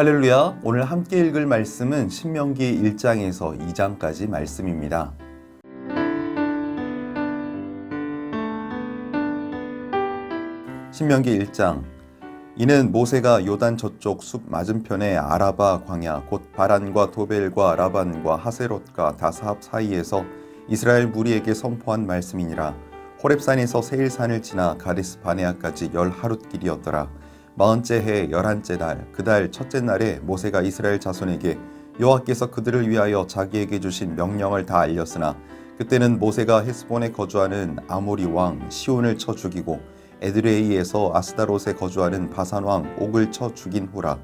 할렐루야. 오늘 함께 읽을 말씀은 신명기 1장에서 2장까지 말씀입니다. 신명기 1장 이는 모세가 요단 저쪽 숲 맞은편의 아라바 광야 곧 바란과 도벨과 라반과 하세롯과 다사합 사이에서 이스라엘 무리에게 선포한 말씀이니라 호렙산에서 세일산을 지나 가데스 바네아까지 열 하룻 길이었더라 마흔째 해 열한째 날 그달 첫째 날에 모세가 이스라엘 자손에게 여호와께서 그들을 위하여 자기에게 주신 명령을 다 알렸으나 그때는 모세가 헤스본에 거주하는 아모리 왕 시온을 쳐 죽이고 에드레이에서 아스다롯에 거주하는 바산 왕 옥을 쳐 죽인 후라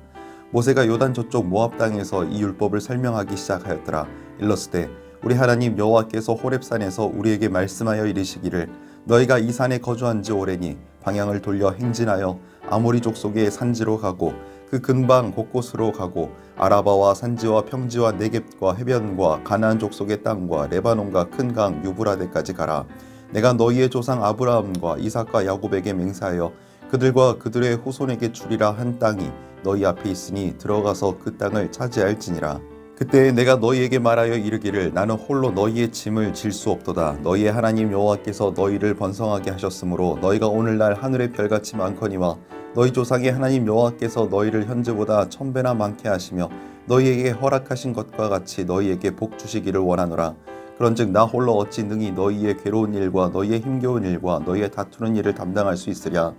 모세가 요단 저쪽 모압 땅에서 이 율법을 설명하기 시작하였더라. 일러스되 우리 하나님 여호와께서 호렙산에서 우리에게 말씀하여 이르시기를 너희가 이 산에 거주한 지 오래니 방향을 돌려 행진하여 아모리 족속의 산지로 가고 그 근방 곳곳으로 가고 아라바와 산지와 평지와 네겝과 해변과 가나안 족속의 땅과 레바논과 큰 강 유브라데까지 가라. 내가 너희의 조상 아브라함과 이삭과 야곱에게 맹세하여 그들과 그들의 후손에게 주리라 한 땅이 너희 앞에 있으니 들어가서 그 땅을 차지할지니라 그때 내가 너희에게 말하여 이르기를 나는 홀로 너희의 짐을 질 수 없도다. 너희의 하나님 여호와께서 너희를 번성하게 하셨으므로 너희가 오늘날 하늘의 별같이 많거니와 너희 조상의 하나님 여호와께서 너희를 현재보다 천 배나 많게 하시며 너희에게 허락하신 것과 같이 너희에게 복 주시기를 원하노라. 그런즉 나 홀로 어찌 능히 너희의 괴로운 일과 너희의 힘겨운 일과 너희의 다투는 일을 담당할 수 있으랴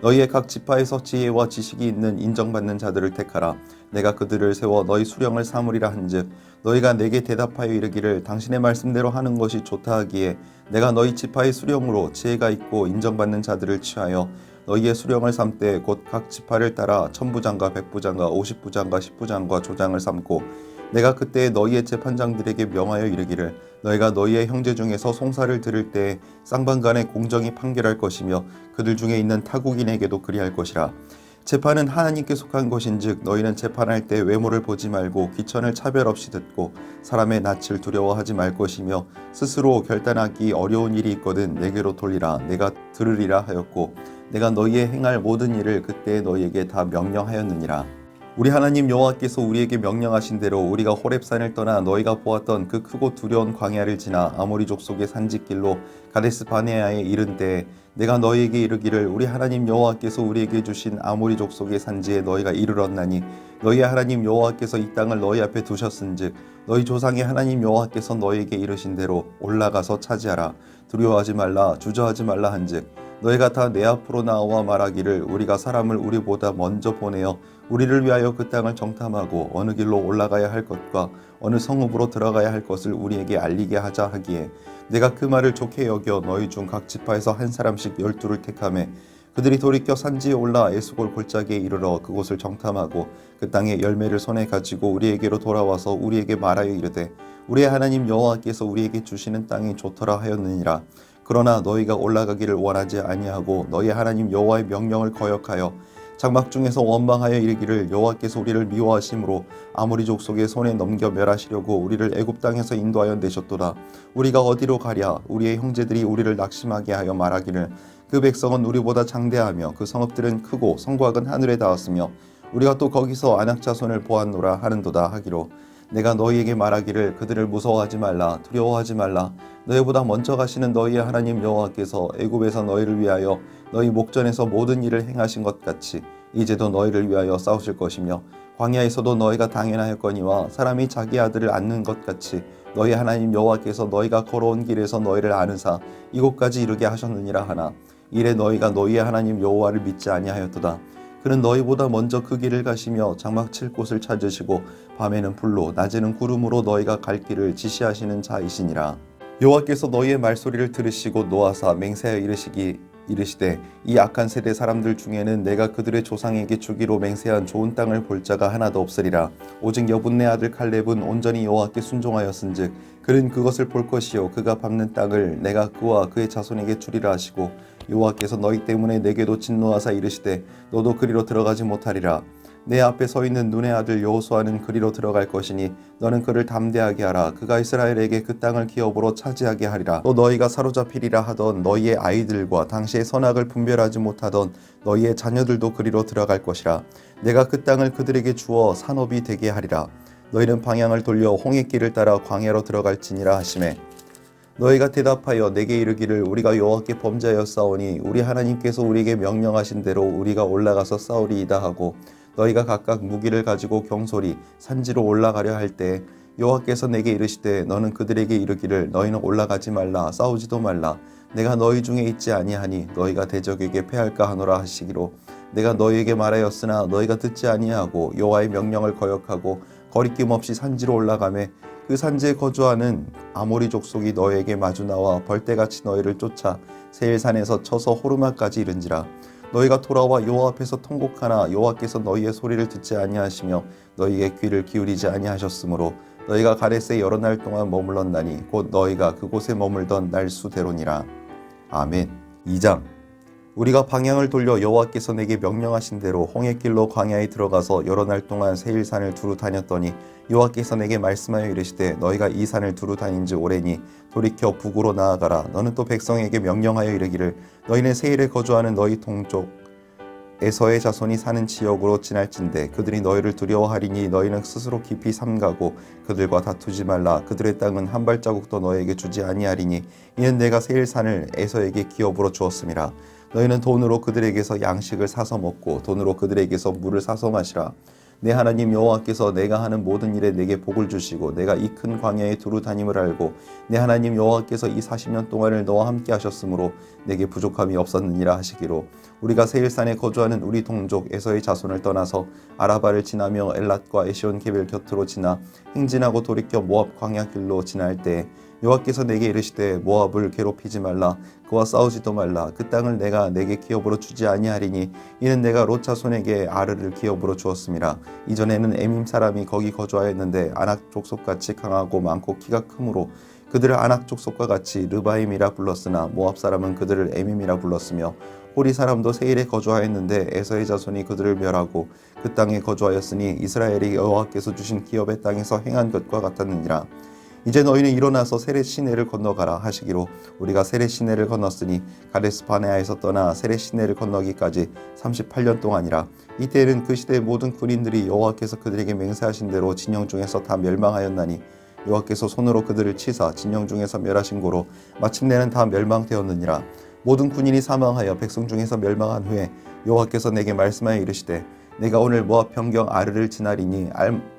너희의 각 지파에서 지혜와 지식이 있는 인정받는 자들을 택하라. 내가 그들을 세워 너희 수령을 삼으리라 한즉 너희가 내게 대답하여 이르기를 당신의 말씀대로 하는 것이 좋다 하기에 내가 너희 지파의 수령으로 지혜가 있고 인정받는 자들을 취하여 너희의 수령을 삼되 곧 각 지파를 따라 천부장과 백부장과 오십부장과 십부장과 조장을 삼고 내가 그때 너희의 재판장들에게 명하여 이르기를 너희가 너희의 형제 중에서 송사를 들을 때 쌍방간에 공정히 판결할 것이며 그들 중에 있는 타국인에게도 그리할 것이라. 재판은 하나님께 속한 것인즉 너희는 재판할 때 외모를 보지 말고 귀천을 차별 없이 듣고 사람의 낯을 두려워하지 말 것이며 스스로 결단하기 어려운 일이 있거든 내게로 돌리라. 내가 들으리라 하였고 내가 너희의 행할 모든 일을 그때 너희에게 다 명령하였느니라 우리 하나님 여호와께서 우리에게 명령하신 대로 우리가 호렙산을 떠나 너희가 보았던 그 크고 두려운 광야를 지나 아모리 족속의 산지길로 가데스 바네아에 이른 때에 내가 너희에게 이르기를 우리 하나님 여호와께서 우리에게 주신 아모리 족속의 산지에 너희가 이르렀나니 너희 하나님 여호와께서 이 땅을 너희 앞에 두셨은즉 너희 조상의 하나님 여호와께서 너희에게 이르신 대로 올라가서 차지하라. 두려워하지 말라 주저하지 말라 한즉 너희가 다 내 앞으로 나와 말하기를 우리가 사람을 우리보다 먼저 보내어 우리를 위하여 그 땅을 정탐하고 어느 길로 올라가야 할 것과 어느 성읍으로 들어가야 할 것을 우리에게 알리게 하자 하기에 내가 그 말을 좋게 여겨 너희 중 각 지파에서 한 사람씩 열두를 택하매 그들이 돌이켜 산지에 올라 에스골 골짜기에 이르러 그곳을 정탐하고 그 땅의 열매를 손에 가지고 우리에게로 돌아와서 우리에게 말하여 이르되 우리의 하나님 여호와께서 우리에게 주시는 땅이 좋더라 하였느니라 그러나 너희가 올라가기를 원하지 아니하고 너희 하나님 여호와의 명령을 거역하여 장막 중에서 원망하여 이르기를 여호와께서 우리를 미워하심으로 아무리 족속의 손에 넘겨 멸하시려고 우리를 애굽 땅에서 인도하여 내셨도다. 우리가 어디로 가랴? 우리의 형제들이 우리를 낙심하게 하여 말하기를 그 백성은 우리보다 장대하며 그 성읍들은 크고 성곽은 하늘에 닿았으며 우리가 또 거기서 안악 자손을 보았노라 하는도다 하기로 내가 너희에게 말하기를 그들을 무서워하지 말라 두려워하지 말라. 너희보다 먼저 가시는 너희의 하나님 여호와께서 애굽에서 너희를 위하여 너희 목전에서 모든 일을 행하신 것 같이 이제도 너희를 위하여 싸우실 것이며 광야에서도 너희가 당연하였거니와 사람이 자기 아들을 안는 것 같이 너희 하나님 여호와께서 너희가 걸어온 길에서 너희를 아는사 이곳까지 이르게 하셨느니라 하나. 이래 너희가 너희의 하나님 여호와를 믿지 아니하였도다 그는 너희보다 먼저 그 길을 가시며 장막 칠 곳을 찾으시고 밤에는 불로 낮에는 구름으로 너희가 갈 길을 지시하시는 자이시니라. 여호와께서 너희의 말소리를 들으시고 노하사 맹세하여 이르시기 이르시되 이 악한 세대 사람들 중에는 내가 그들의 조상에게 주기로 맹세한 좋은 땅을 볼 자가 하나도 없으리라. 오직 여분네 아들 칼렙은 온전히 여호와께 순종하였은즉 그는 그것을 볼 것이요 그가 밟는 땅을 내가 그와 그의 자손에게 주리라 하시고 여호와께서 너희 때문에 내게도 진노하사 이르시되 너도 그리로 들어가지 못하리라 내 앞에 서 있는 눈의 아들 여호수아는 그리로 들어갈 것이니 너는 그를 담대하게 하라. 그가 이스라엘에게 그 땅을 기업으로 차지하게 하리라. 또 너희가 사로잡히리라 하던 너희의 아이들과 당시의 선악을 분별하지 못하던 너희의 자녀들도 그리로 들어갈 것이라. 내가 그 땅을 그들에게 주어 산업이 되게 하리라. 너희는 방향을 돌려 홍해 길을 따라 광야로 들어갈지니라 하시매 너희가 대답하여 내게 이르기를 우리가 여호와께 범죄하였사오니 우리 하나님께서 우리에게 명령하신 대로 우리가 올라가서 싸우리이다 하고 너희가 각각 무기를 가지고 경솔히 산지로 올라가려 할 때 여호와께서 내게 이르시되 너는 그들에게 이르기를 너희는 올라가지 말라 싸우지도 말라. 내가 너희 중에 있지 아니하니 너희가 대적에게 패할까 하노라 하시기로. 내가 너희에게 말하였으나 너희가 듣지 아니하고 여호와의 명령을 거역하고 거리낌 없이 산지로 올라가매 그 산지에 거주하는 아모리 족속이 너희에게 마주 나와 벌떼같이 너희를 쫓아 세일산에서 쳐서 호르마까지 이른지라 너희가 돌아와 여호와 앞에서 통곡하나 여호와께서 너희의 소리를 듣지 아니하시며 너희의 귀를 기울이지 아니하셨으므로 너희가 가데스에 여러 날 동안 머물렀나니 곧 너희가 그곳에 머물던 날수대로니라. 아멘. 2장. 우리가 방향을 돌려 여호와께서 내게 명령하신 대로 홍해길로 광야에 들어가서 여러 날 동안 세일산을 두루 다녔더니 여호와께서 내게 말씀하여 이르시되 너희가 이 산을 두루 다닌 지 오래니 돌이켜 북으로 나아가라. 너는 또 백성에게 명령하여 이르기를 너희는 세일에 거주하는 너희 동쪽 에서의 자손이 사는 지역으로 지날진대. 그들이 너희를 두려워하리니 너희는 스스로 깊이 삼가고 그들과 다투지 말라. 그들의 땅은 한 발자국도 너에게 주지 아니하리니 이는 내가 세일산을 에서에게 기업으로 주었음이라 너희는 돈으로 그들에게서 양식을 사서 먹고 돈으로 그들에게서 물을 사서 마시라 내 하나님 여호와께서 내가 하는 모든 일에 내게 복을 주시고 내가 이 큰 광야에 두루 다님을 알고 내 하나님 여호와께서 이 40년 동안을 너와 함께 하셨으므로 내게 부족함이 없었느니라 하시기로 우리가 세일산에 거주하는 우리 동족 에서의 자손을 떠나서 아라바를 지나며 엘랏과 에시온 게벨 곁으로 지나 행진하고 돌이켜 모압 광야 길로 지날 때 여호와께서 내게 이르시되 모압을 괴롭히지 말라. 그와 싸우지도 말라. 그 땅을 내가 내게 기업으로 주지 아니하리니 이는 내가 롯 자손에게 아르를 기업으로 주었음이라 이전에는 에밈 사람이 거기 거주하였는데 아낙 족속같이 강하고 많고 키가 크므로 그들을 아낙 족속과 같이 르바임이라 불렀으나 모압 사람은 그들을 에밈이라 불렀으며 호리 사람도 세일에 거주하였는데 에서의 자손이 그들을 멸하고 그 땅에 거주하였으니 이스라엘이 여호와께서 주신 기업의 땅에서 행한 것과 같았느니라 이제 너희는 일어나서 세레 시내를 건너가라 하시기로 우리가 세레 시내를 건넜으니 가데스 바네아에서 떠나 세레 시내를 건너기까지 38년 동안이라. 이때에는 그 시대의 모든 군인들이 여호와께서 그들에게 맹세하신 대로 진영 중에서 다 멸망하였나니 여호와께서 손으로 그들을 치사 진영 중에서 멸하신 고로 마침내는 다 멸망되었느니라. 모든 군인이 사망하여 백성 중에서 멸망한 후에 여호와께서 내게 말씀하여 이르시되 내가 오늘 모압 평경 아르를 지나리니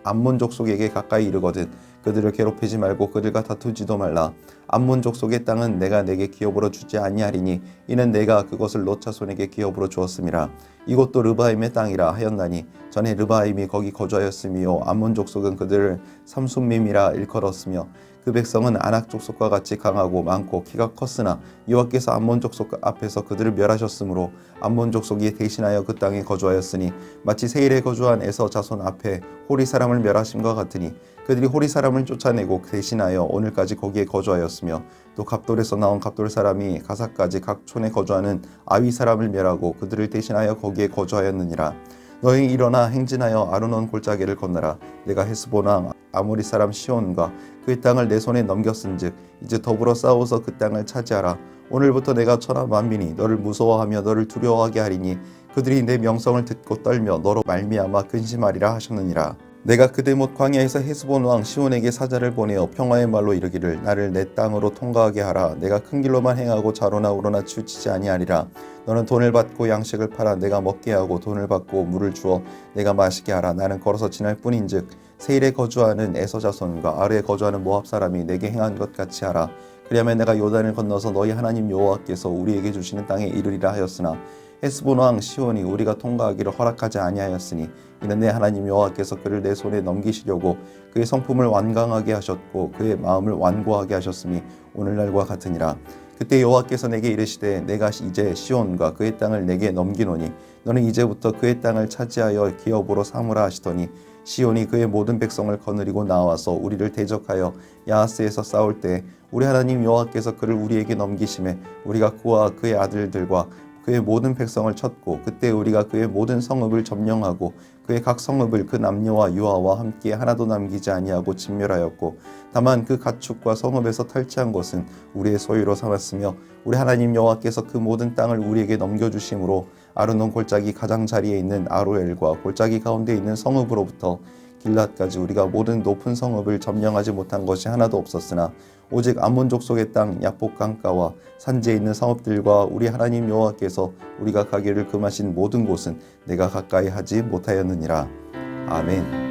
암몬 족속에게 가까이 이르거든 그들을 괴롭히지 말고 그들과 다투지도 말라. 암몬 족 속의 땅은 내가 내게 기업으로 주지 아니하리니 이는 내가 그것을 노차 손에게 기업으로 주었음이라. 이곳도 르바임의 땅이라 하였나니 전에 르바임이 거기 거주하였으며 암몬 족 속은 그들을 삼순밈이라 일컬었으며 그 백성은 아낙 족속과 같이 강하고 많고 키가 컸으나 여호와께서 암몬 족속 앞에서 그들을 멸하셨으므로 암몬 족속이 대신하여 그 땅에 거주하였으니 마치 세일에 거주한 에서 자손 앞에 호리 사람을 멸하심과 같으니 그들이 호리 사람을 쫓아내고 대신하여 오늘까지 거기에 거주하였으며 또 갑돌에서 나온 갑돌 사람이 가사까지 각 촌에 거주하는 아위 사람을 멸하고 그들을 대신하여 거기에 거주하였느니라 너희 일어나 행진하여 아르논 골짜기를 건너라. 내가 헤스본 왕 아모리 사람 시온과 그 땅을 내 손에 넘겼은즉 이제 더불어 싸워서 그 땅을 차지하라. 오늘부터 내가 천하 만민이 너를 무서워하며 너를 두려워하게 하리니 그들이 내 명성을 듣고 떨며 너로 말미암아 근심하리라 하셨느니라 내가 그대 못 광야에서 헤스본 왕 시온에게 사자를 보내어 평화의 말로 이르기를 나를 내 땅으로 통과하게 하라. 내가 큰 길로만 행하고 자로나 우로나 치우치지 아니하리라. 너는 돈을 받고 양식을 팔아 내가 먹게 하고 돈을 받고 물을 주어 내가 마시게 하라. 나는 걸어서 지날 뿐인즉 세일에 거주하는 에서 자손과 아르에 거주하는 모압 사람이 내게 행한 것 같이 하라. 그리하면 내가 요단을 건너서 너희 하나님 여호와께서 우리에게 주시는 땅에 이르리라 하였으나 헤스본 왕 시온이 우리가 통과하기를 허락하지 아니하였으니 이는 내 하나님 여호와께서 그를 내 손에 넘기시려고 그의 성품을 완강하게 하셨고 그의 마음을 완고하게 하셨으니 오늘날과 같으니라. 그때 여호와께서 내게 이르시되 내가 이제 시온과 그의 땅을 내게 넘기노니 너는 이제부터 그의 땅을 차지하여 기업으로 삼으라 하시더니 시온이 그의 모든 백성을 거느리고 나와서 우리를 대적하여 야하스에서 싸울 때 우리 하나님 여호와께서 그를 우리에게 넘기심에 우리가 그와 그의 아들들과 그의 모든 백성을 쳤고 그때 우리가 그의 모든 성읍을 점령하고 그의 각 성읍을 그 남녀와 유아와 함께 하나도 남기지 아니하고 진멸하였고 다만 그 가축과 성읍에서 탈취한 것은 우리의 소유로 삼았으며 우리 하나님 여호와께서 그 모든 땅을 우리에게 넘겨 주심으로 아르논 골짜기 가장자리에 있는 아로엘과 골짜기 가운데 있는 성읍으로부터 길랏까지 우리가 모든 높은 성읍을 점령하지 못한 것이 하나도 없었으나 오직 암몬 족속의 땅 야복 강가와 산지에 있는 성읍들과 우리 하나님 여호와께서 우리가 가기를 금하신 모든 곳은 내가 가까이 하지 못하였느니라 아멘.